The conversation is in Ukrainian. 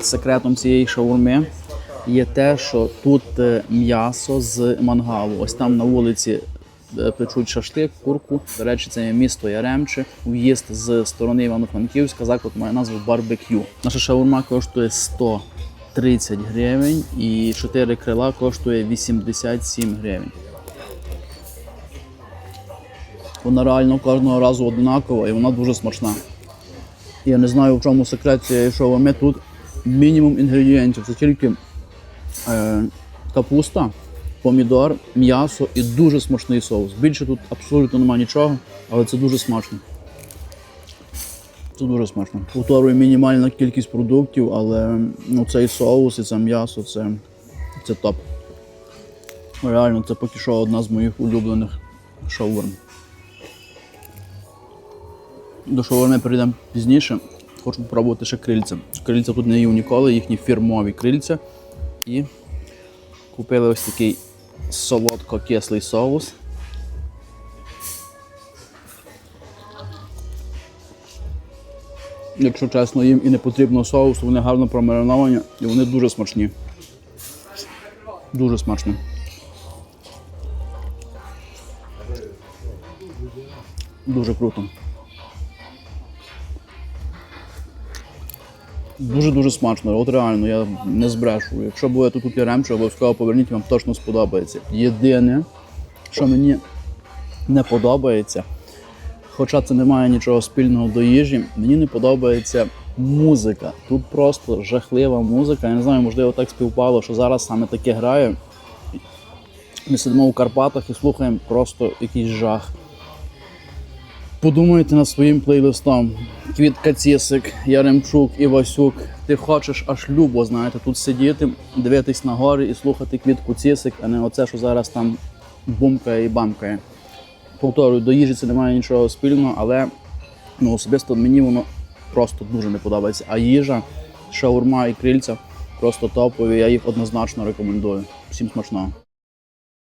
Секретом цієї шаурми є те, що тут е, м'ясо з мангалу. Ось там на вулиці е, печуть шашлик, курку. До речі, це місто Яремче. В'їзд з сторони Івано-Франківська. Заклад має назву барбекю. Наша шаурма коштує 130 гривень і 4 крила коштує 87 гривень. Вона реально кожного разу однакова і вона дуже смачна. Я не знаю, в чому секрет цієї шаурми. Тут мінімум інгредієнтів. Це тільки е, капуста, помідор, м'ясо і дуже смачний соус. Більше тут абсолютно немає нічого, але це дуже смачно. Це дуже смачно. Повторюю, мінімальна кількість продуктів, але ну, цей соус і це м'ясо це, це топ. Реально, це поки що одна з моїх улюблених шаурм. До шаурми перейдемо пізніше. Хочу спробувати ще крильця. Крильця тут не їв ніколи, їхні фірмові крильця. І купили ось такий солодко-кислий соус. Якщо чесно, їм і не потрібно соусу, вони гарно промариновані і вони дуже смачні. Дуже смачно. Дуже круто. Дуже-дуже смачно. От реально, я не збрешу. Якщо будете тут яремче, обов'язково поверніть, вам точно сподобається. Єдине, що мені не подобається, хоча це не має нічого спільного до їжі, мені не подобається музика. Тут просто жахлива музика. Я не знаю, можливо, так співпало, що зараз саме таке грає. Ми сидимо у Карпатах і слухаємо просто якийсь жах. Подумайте над своїм плейлистом. Квітка Цісик, Яремчук, Івасюк. Ти хочеш аж любо, знаєте, тут сидіти, дивитись на гори і слухати квітку Цісик, а не оце, що зараз там бумкає і бамкає. Повторюю, до їжі це немає нічого спільного, але ну, особисто мені воно просто дуже не подобається. А їжа, шаурма і крильця просто топові, я їх однозначно рекомендую. Всім смачного.